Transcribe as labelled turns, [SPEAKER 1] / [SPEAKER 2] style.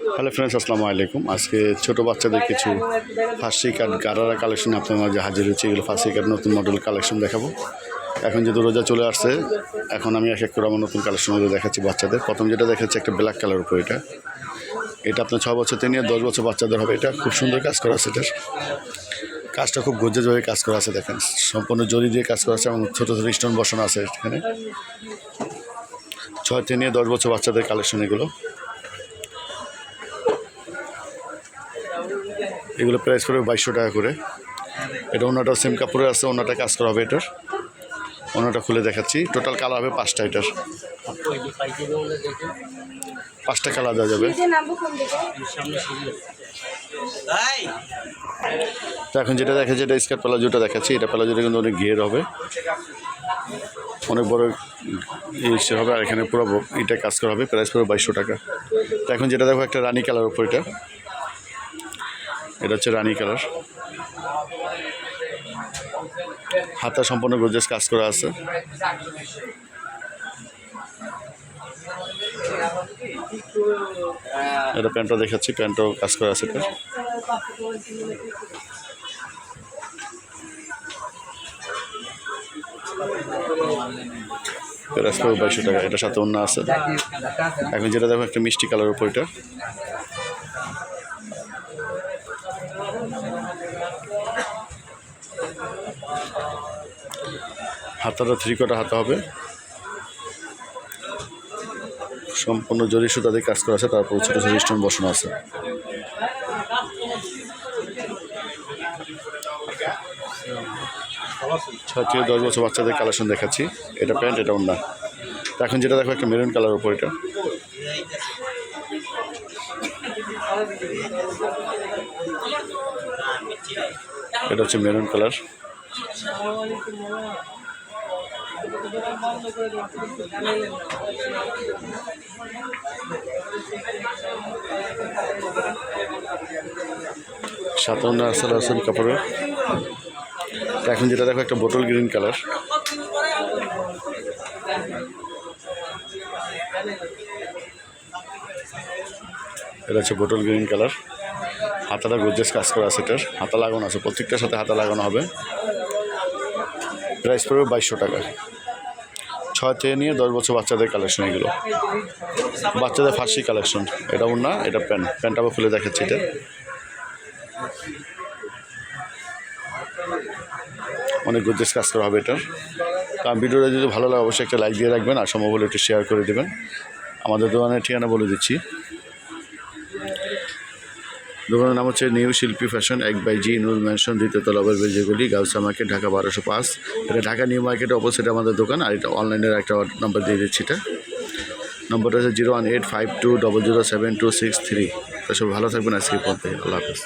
[SPEAKER 1] Hello friends, আসসালামু আলাইকুম। আজকে ছোট বাচ্চাদের কিছু ফার্সি কার্ড গারারা কালেকশন আপনার মাঝে হাজির হচ্ছে এগুলো ফার্সি কার্ড নতুন মডেল কালেকশন দেখাবো। এখন যেহেতু রোজা চলে আসছে, এখন আমি এক এক করে আমার নতুন কালেকশন দেখাচ্ছি বাচ্চাদের। প্রথম যেটা দেখাচ্ছি, একটা ব্ল্যাক কালার উপর এটা। এটা আপনার ছ বছর থেকে নিয়ে দশ বছর বাচ্চাদের হবে। এটা খুব সুন্দর কাজ করা আছে এটার। কাজটা খুব গজ্জেজভাবে কাজ করা আছে, দেখেন। সম্পূর্ণ জরি দিয়ে কাজ করা আছে এবং ছোটো ছোটো স্টোন বসানো আছে এখানে। ছয় থেকে দশ বছর বাচ্চাদের কালেকশন এগুলো। এগুলো প্রাইস পড়বে বাইশশো টাকা করে। এটা অন্যটা সেম কাপড়ে আছে অন্যটা কাজ করা হবে এটার। অন্যটা খুলে দেখাচ্ছি। টোটাল কালার হবে পাঁচটা এটার। পাঁচটা কালার দেওয়া যাবে। তো এখন যেটা দেখাচ্ছি এটা স্কার্ট প্লাজোটা দেখাচ্ছি। এটা প্লাজোটা কিন্তু অনেক ঘের হবে। অনেক বড় ইসে হবে আর এখানে পুরো এটা কাজ করা হবে। প্রাইস পুরো বাইশশো টাকা। তো এখন যেটা দেখো একটা রানি কালার উপর এটা। এটা হচ্ছে রানী কালার। হাতা সম্পূর্ণ গোজেস কাজ করা আছে। এটা প্যান্টটা দেখাচ্ছি, প্যান্টও কাজ করা আছে এটা। বাইশশো টাকা এটা সাথে অন্য আছে। এখন যেটা দেখো, একটা মিষ্টি কালার উপর এটা। হাতাটা থ্রি কোটা হাতা হবে। সম্পূর্ণ জরি সুতা দিয়ে কাজ করা আছে, তারপর ছোটো ছোটো স্টোন বসানো আছে। ছয় থেকে দশ বছর বাচ্চাদের কালেকশন দেখাচ্ছি। এটা প্যান্ট এটা অন্য এখন যেটা দেখো, একটা মেরুন কালার উপর এটা। এটা হচ্ছে মেরুন কালার। সাতান্ন আসল আসল কাপড়ের। এখন যেটা দেখো একটা বোতল গ্রিন কালার এটা হচ্ছে বোতল গ্রিন কালার হাতাটা গোজেস কাজ করা আছে এটার। হাতা লাগানো আছে, প্রত্যেকটার সাথে হাতা লাগানো হবে। প্রাইস পড়বে বাইশশো টাকা। ছয় থেকে নিয়ে দশ বছর বাচ্চাদের কালেকশন এগুলো। বাচ্চাদের ফার্সি কালেকশন এটা না, এটা প্যান্ট প্যান্ট আবার খুলে দেখাচ্ছি এটা। অনেক গুজেস কাজ করা হবে এটার। কারণ ভিডিওটা যদি ভালো লাগে, অবশ্যই একটা লাইক দিয়ে রাখবেন। আর সম্ভব হলে একটু শেয়ার করে দেবেন। আমাদের দোকানের ঠিকানা বলে দিচ্ছি। দোকানের নাম হচ্ছে নিউ শিল্পী ফ্যাশন এক বাই জি, নুর ম্যানশন দ্বিতীয় তলাবের বেজেগুলি গাউসা মার্কেট, ঢাকা বারোশো পাঁচ। এটা ঢাকা নিউ মার্কেটে অপোজিট আমাদের দোকান, আর এটা অনলাইনের একটা নাম্বার দিয়ে দিচ্ছি এটা। নম্বরটা হচ্ছে zero one eight five two double zero seven two six three তো সব ভালো থাকবেন আজকে পর্যন্ত আল্লাহ হাফেজ।